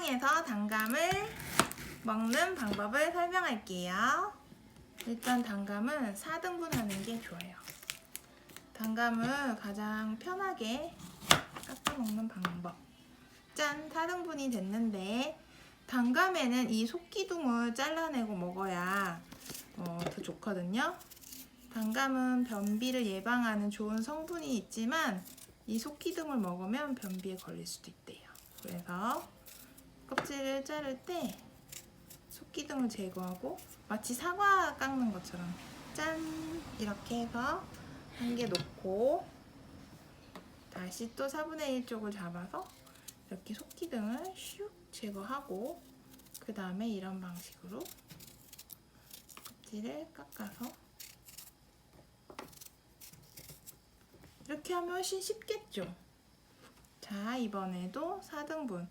영상에서 단감을 먹는 방법을 설명할게요. 일단 단감은 4등분 하는 게 좋아요. 단감을 가장 편하게 깎아 먹는 방법. 짠! 4등분이 됐는데 단감에는 이 속기둥을 잘라내고 먹어야 어, 더 좋거든요. 단감은 변비를 예방하는 좋은 성분이 있지만 이 속기둥을 먹으면 변비에 걸릴 수도 있대요. 그래서 껍질을 자를 때 속기둥을 제거하고 마치 사과 깎는 것처럼 짠 이렇게 해서 한 개 놓고 다시 또 4분의 1 쪽을 잡아서 이렇게 속기둥을 슉 제거하고 그 다음에 이런 방식으로 껍질을 깎아서 이렇게 하면 훨씬 쉽겠죠? 자, 이번에도 4등분.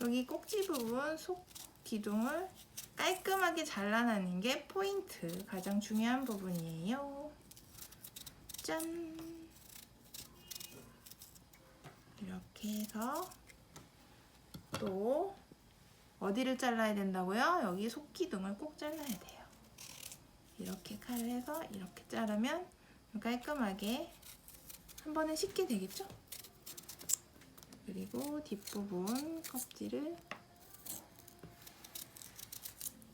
여기 꼭지 부분 속 기둥을 깔끔하게 잘라내는 게 포인트. 가장 중요한 부분이에요. 짠! 이렇게 해서 또 어디를 잘라야 된다고요? 여기 속 기둥을 꼭 잘라야 돼요. 이렇게 칼을 해서 이렇게 자르면 깔끔하게 한 번에 씻게 되겠죠? 그리고 뒷부분 껍질을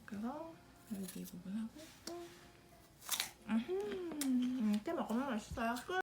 그래서 여기 이 부분하고 또 음흠, 이렇게 먹으면 맛있어요. 끝.